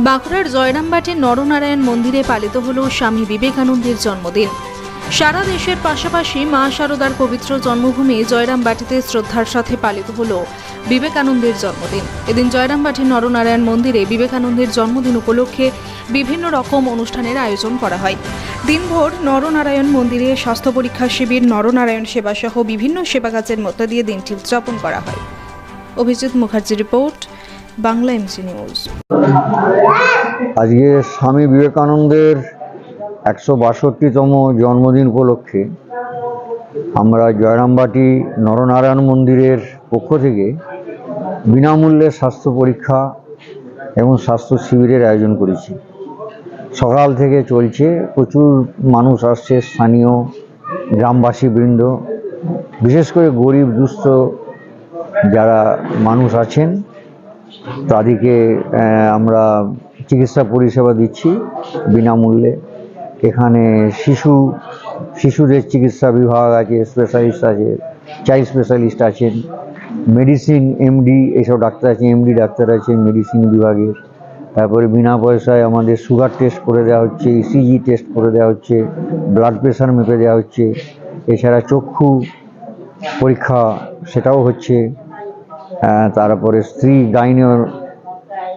বাঁকুড়ার জয়রামবাটির নরনারায়ণ মন্দিরে পালিত হল স্বামী বিবেকানন্দের জন্মদিন। সারা দেশের পাশাপাশি মা শারদার পবিত্র জন্মভূমি জয়রামবাটিতে শ্রদ্ধার সাথে পালিত হল বিবেকানন্দের জন্মদিন। এদিন জয়রামবাটির নরনারায়ণ মন্দিরে বিবেকানন্দের জন্মদিন উপলক্ষে বিভিন্ন রকম অনুষ্ঠানের আয়োজন করা হয়। দিনভর নরনারায়ণ মন্দিরে স্বাস্থ্য পরীক্ষা শিবির, নরনারায়ণ সেবা সহ বিভিন্ন সেবা কাজের মধ্য দিয়ে দিনটি উদযাপন করা হয়। Abhijit Mukherjee report Bangla MC news. আজকে স্বামী বিবেকানন্দের একশো বাষট্টিতম জন্মদিন উপলক্ষে আমরা জয়রামবাটি নরনারায়ণ মন্দিরের পক্ষ থেকে বিনামূল্যে স্বাস্থ্য পরীক্ষা এবং স্বাস্থ্য শিবিরের আয়োজন করেছি। সকাল থেকে চলছে, প্রচুর মানুষ আসছে, স্থানীয় গ্রামবাসী বৃন্দ বিশেষ করে গরিব দুস্থ যারা মানুষ আছেন তাদেরকে আমরা চিকিৎসা পরিষেবা দিচ্ছি বিনামূল্যে। এখানে শিশু, শিশুদের চিকিৎসা বিভাগ আছে স্পেশালিস্ট আছে চাইল্ড স্পেশালিস্ট আছেন মেডিসিন এমডি এইসব ডাক্তার আছেন এমডি ডাক্তার আছেন মেডিসিন বিভাগের তারপরে বিনা পয়সায় আমাদের সুগার টেস্ট করে দেওয়া হচ্ছে ইসিজি টেস্ট করে দেওয়া হচ্ছে ব্লাড প্রেশার মেপে দেওয়া হচ্ছে। এছাড়া চক্ষু পরীক্ষা, সেটাও হচ্ছে। তারপরে স্ত্রী গাইনির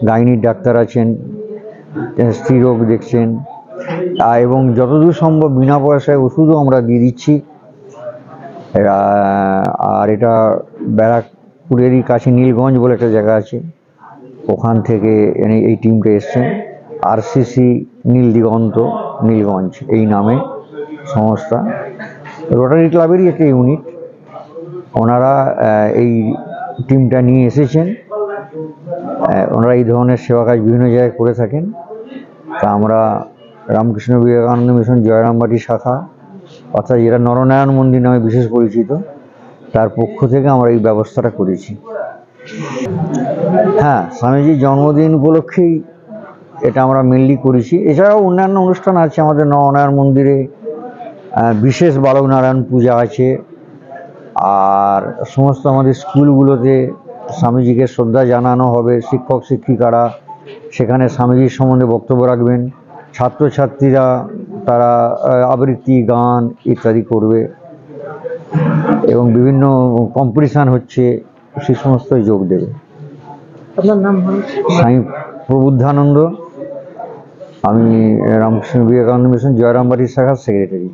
গাইনির ডাক্তার আছেন স্ত্রী রোগ দেখছেন। এবং যতদূর সম্ভব বিনা পয়সায় ওষুধও আমরা দিয়ে দিচ্ছি। আর এটা ব্যারাকপুরেরই কাছে নীলগঞ্জ বলে একটা জায়গা আছে। ওখান থেকে এই টিমটা এসছেন আর আরসিসি নীল দিগন্ত নীলগঞ্জ, এই নামে সংস্থা। রোটারি ক্লাবেরই একটা ইউনিট। ওনারা এই টিমটা নিয়ে এসেছেন। ওনারা এই ধরনের সেবা কাজ বিভিন্ন জায়গায় করে থাকেন। তা আমরা রামকৃষ্ণ বিবেকানন্দ মিশন জয়রামবাটি শাখা, অর্থাৎ যেটা নরনারায়ণ মন্দির নামে বিশেষ পরিচিত, তার পক্ষ থেকে আমরা এই ব্যবস্থাটা করেছি। হ্যাঁ স্বামীজির জন্মদিন উপলক্ষেই এটা আমরা মেনলি করেছি। এছাড়াও অন্যান্য অনুষ্ঠান আছে আমাদের নরনারায়ণ মন্দিরে। বিশেষ বালক নারায়ণ পূজা আছে। আর সমস্ত আমাদের স্কুলগুলোতে স্বামীজিকে শ্রদ্ধা জানানো হবে শিক্ষক শিক্ষিকারা। সেখানে স্বামীজির সম্বন্ধে বক্তব্য রাখবেন। ছাত্রছাত্রীরা তারা আবৃত্তি গান ইত্যাদি করবে এবং বিভিন্ন কম্পিটিশান হচ্ছে সে সমস্ত যোগ দেবে। আপনার নাম স্বামী প্রবুদ্ধানন্দ আমি রামকৃষ্ণ বিবেকানন্দ মিশন জয়রামবাটির শাখার সেক্রেটারি